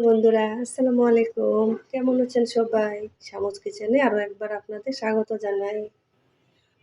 বন্ধুরা, আসসালামু আলাইকুম। কেমন আছেন সবাই? সামুজ কিচেনে আরও একবার আপনাদের স্বাগত জানাই।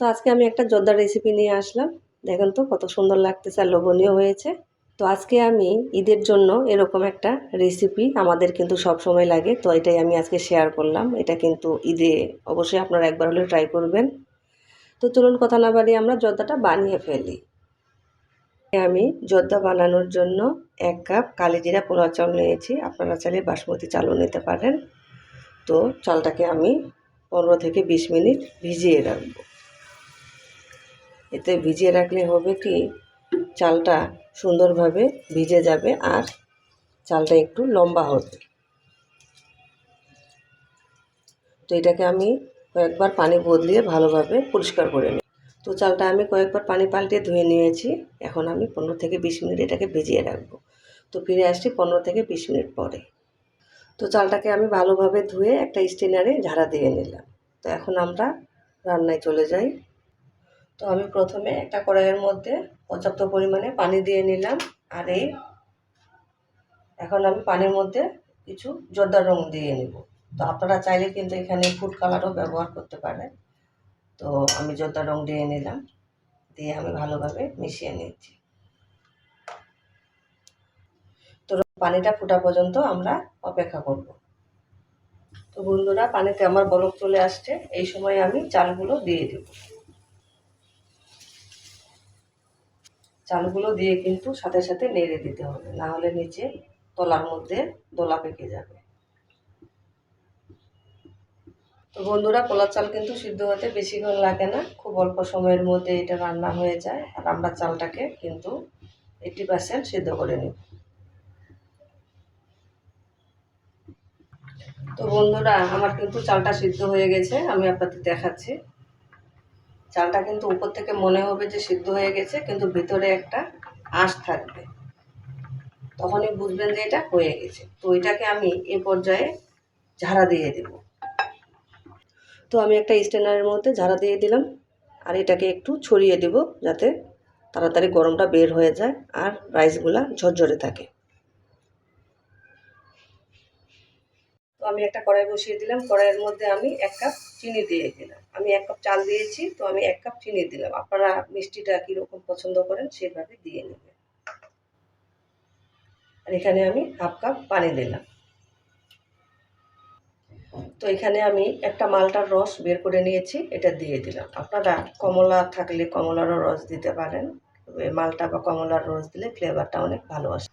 তো আজকে আমি একটা জর্দার রেসিপি নিয়ে আসলাম। দেখেন তো, কত সুন্দর লাগতেছে আর লোভনীয় হয়েছে। তো আজকে আমি ঈদের জন্য এরকম একটা রেসিপি আমাদের কিন্তু সব সময় লাগে। তো এটাই আমি আজকে শেয়ার করলাম। এটা কিন্তু ঈদে অবশ্যই আপনারা একবার হলে ট্রাই করবেন। তো চলুন কথা না বাড়িয়ে আমরা জর্দাটা বানিয়ে ফেলি। আমি জর্দা বানানোর জন্য এক কাপ কালিজিরা পোলাও চাল নিয়েছি। আপনারা চাইলে বাসমতি চালও নিতে পারেন। তো চালটাকে আমি পনেরো থেকে বিশ মিনিট ভিজিয়ে রাখব। এতে ভিজিয়ে রাখলে হবে কি, চালটা সুন্দরভাবে ভিজে যাবে আর চালটা একটু লম্বা হবে। তো এটাকে আমি কয়েকবার পানি বদলিয়ে ভালোভাবে পরিষ্কার করে নিই তো চালটা আমি কয়েকবার পানি পাল্টে ধুয়ে নিয়েছি। এখন আমি পনেরো থেকে বিশ মিনিট এটাকে ভিজিয়ে রাখব। তো ফিরে আসছি পনেরো থেকে বিশ মিনিট পরে। তো চালটাকে আমি ভালোভাবে ধুয়ে একটা স্টেনারে ঝাড়া দিয়ে নিলাম। তো এখন আমরা রান্নায় চলে যাই। তো আমি প্রথমে একটা কড়াইয়ের মধ্যে পর্যাপ্ত পরিমাণে পানি দিয়ে নিলাম। আর এই এখন আমি পানির মধ্যে কিছু জর্দার রং দিয়ে নেব। তো আপনারা চাইলে কিন্তু এখানে ফুড কালারও ব্যবহার করতে পারেন। তো আমি জর্দা রং দিয়ে নিলাম, দিয়ে আমি ভালোভাবে মিশিয়ে নিচ্ছি। তো পানিটা ফোটা পর্যন্ত আমরা অপেক্ষা করব। তো বন্ধুরা, পানিতে আমার বলক চলে আসছে, এই সময় আমি চালগুলো দিয়ে দেব। চালগুলো দিয়ে কিন্তু সাথে সাথে নেড়ে দিতে হবে, না হলে নিচে তলার মধ্যে দোলা পেকে যাবে। তো বন্ধুরা কলার চাল কিন্তু সিদ্ধ হতে বেশিক্ষণ লাগে না। খুব অল্প সময়ের মধ্যে এটা রান্না হয়ে যায়। আর আমরা চালটাকে কিন্তু এইটি পার্সেন্ট সিদ্ধ করে নিই তো বন্ধুরা, আমার কিন্তু চালটা সিদ্ধ হয়ে গেছে। আমি আপনাদের দেখাচ্ছি। চালটা কিন্তু উপর থেকে মনে হবে যে সিদ্ধ হয়ে গেছে, কিন্তু ভিতরে একটা আঁশ থাকবে। তখনই বুঝবেন যে এটা হয়ে গেছে। তো এটাকে আমি এ পর্যায়ে ঝাড়া দিয়ে দেবো। তো আমি একটা স্ট্যান্ডারের মধ্যে ঝাড়া দিয়ে দিলাম। আর এটাকে একটু ছড়িয়ে দেব যাতে তাড়াতাড়ি গরমটা বের হয়ে যায় আর রাইসগুলা ঝরঝরে থাকে। তো আমি একটা কড়াই বসিয়ে দিলাম। কড়াইয়ের মধ্যে আমি এক কাপ চিনি দিয়ে দিলাম। আমি এক কাপ চাল দিয়েছি, তো আমি এক কাপ চিনি দিলাম। আপনারা মিষ্টিটা কীরকম পছন্দ করেন সেভাবে দিয়ে নেবেন। আর এখানে আমি হাফ কাপ পানি দিলাম। তো এখানে আমি একটা মালটার রস বের করে নিয়েছি, এটা দিয়ে দিলাম। আপনারা কমলা থাকলে কমলারও রস দিতে পারেন। মালটা বা কমলার রস দিলে ফ্লেভারটা অনেক ভালো আসে।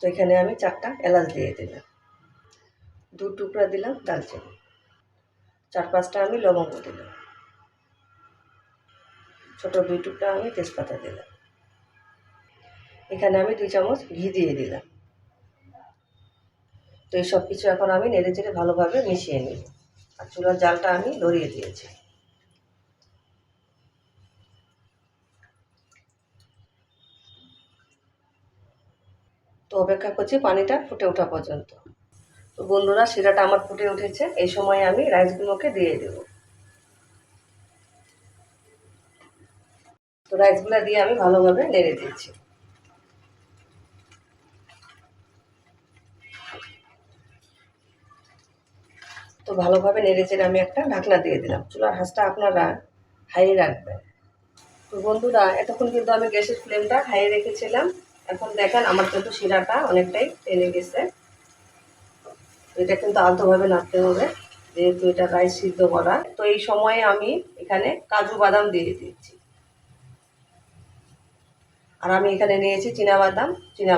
তো এখানে আমি চারটা এলাচ দিয়ে দিলাম। দু টুকরা দিলাম দালচিনি চার পাঁচটা আমি লবঙ্গ দিলাম। ছোটো দুই টুকরা আমি তেজপাতা দিলাম। এখানে আমি দুই চামচ ঘি দিয়ে দিলাম। তো এই সব কিছু এখন আমি নেড়ে চেড়ে ভালোভাবে মিশিয়ে নিই। আর চুলার জালটা আমি ধরিয়ে দিয়েছি। তো অপেক্ষা করছি পানিটা ফুটে ওঠা পর্যন্ত। তো বন্ধুরা, শিরাটা আমার ফুটে উঠেছে। এই সময় আমি রাইসগুলোকে দিয়ে দেব। তো রাইসগুলো দিয়ে আমি ভালোভাবে নেড়ে দিচ্ছি। ভালোভাবে নেড়ে চেড়ে আমি একটা ঢাকনা দিয়ে দিলাম। চুলার হাঁসটা আপনারা হাই রাখবেন। তো বন্ধুরা, এতক্ষণ কিন্তু আমি গ্যাসের ফ্লেমটা হাই রেখেছিলাম। এখন দেখেন আমার কিন্তু শিরাটা অনেকটাই টেনে গেছে। এটা কিন্তু আলতোভাবে নাড়তে হবে, যেহেতু এটা রাইস সিদ্ধ করা। তো এই সময়ে আমি এখানে কাজু বাদাম দিয়ে দিচ্ছি। আর আমি এখানে নিয়েছি বাদাম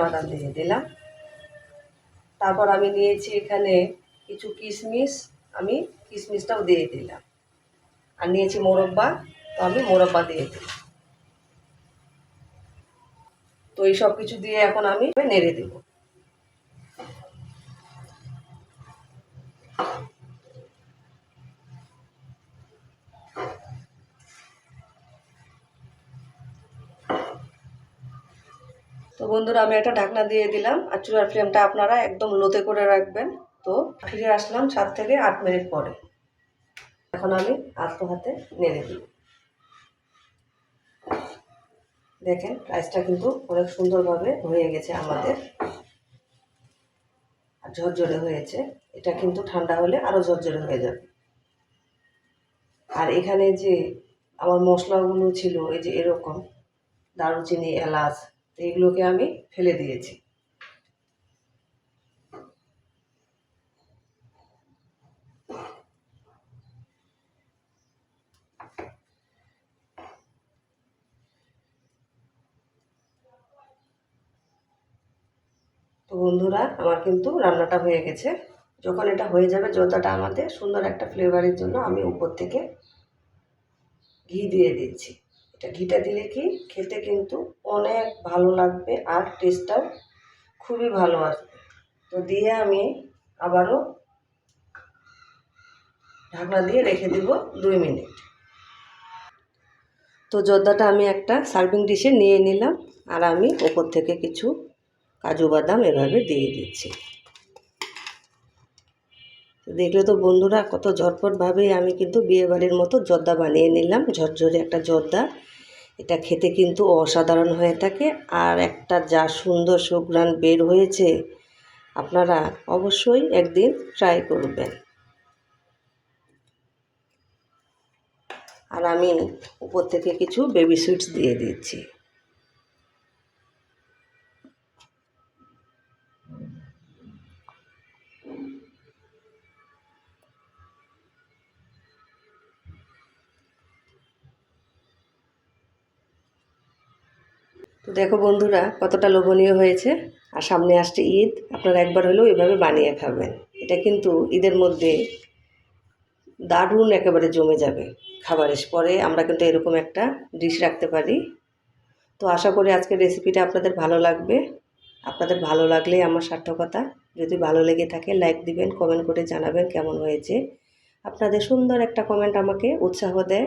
বাদাম দিয়ে দিলাম। তারপর আমি নিয়েছি এখানে কিছু কিশমিশ আমি কিশমিশটাও দিয়ে দিলাম। আর নিয়েছি মোরব্বা, তো আমি মোরব্বা দিয়ে দিলাম। তো এই সব কিছু দিয়ে এখন আমি নেড়ে দেব। তো বন্ধুরা, আমি একটা ঢাকনা দিয়ে দিলাম। আর চুলার ফ্লেমটা আপনারা একদম লোতে করে রাখবেন। তো ফিরে আসলাম সাত থেকে আট মিনিট পরে। এখন আমি আস্ত হাতে নেড়ে দিই। দেখেন, রাইসটা কিন্তু অনেক সুন্দরভাবে হয়ে গেছে আমাদের। আর ঝরঝরে হয়েছে। এটা কিন্তু ঠান্ডা হলে আরও ঝরঝরে হয়ে যাবে। আর এখানে যে আমার মশলাগুলো ছিল, এই যে এরকম দারুচিনি, এলাচ এইগুলোকে আমি ফেলে দিয়েছি। বন্ধুরা, আমার কিন্তু রান্নাটা হয়ে গেছে। যখন এটা হয়ে যাবে জর্দাটা আমাদের, সুন্দর একটা ফ্লেভারের জন্য আমি উপর থেকে ঘি দিয়ে দিচ্ছি। এটা ঘিটা দিলে কি, খেতে কিন্তু অনেক ভালো লাগবে আর টেস্টটাও খুবই ভালো আসবে। তো দিয়ে আমি আবারও ঢাকনা দিয়ে রেখে দিব দুই মিনিট। তো জর্দাটা আমি একটা সার্ভিং ডিশে নিয়ে নিলাম, আর আমি ওপর থেকে কিছু কাজু বাদাম এভাবে দিয়ে দিচ্ছি। দেখলে তো বন্ধুরা কত ঝটপটভাবেই আমি কিন্তু বিয়েবাড়ির মতো জর্দা বানিয়ে নিলাম। ঝরঝরে একটা জর্দা। এটা খেতে কিন্তু অসাধারণ হয়ে থাকে। আর একটা যা সুন্দর সুগ্রান বের হয়েছে, আপনারা অবশ্যই একদিন ট্রাই করবেন। আর আমি উপর থেকে কিছু বেবি সুইটস দিয়ে দিচ্ছি। তো দেখো বন্ধুরা, কতটা লোভনীয় হয়েছে। আর সামনে আসছে ঈদ, আপনারা একবার হলেও এভাবে বানিয়ে খাবেন। এটা কিন্তু ঈদের মধ্যে দারুণ একেবারে জমে যাবে খাবারের পরে। আমরা কিন্তু এরকম একটা ডিশ রাখতে পারি। তো আশা করি আজকের রেসিপিটা আপনাদের ভালো লাগবে। আপনাদের ভালো লাগলেই আমার সার্থকতা। যদি ভালো লেগে থাকে লাইক দিবেন কমেন্ট করে জানাবেন কেমন হয়েছে। আপনাদের সুন্দর একটা কমেন্ট আমাকে উৎসাহ দেয়।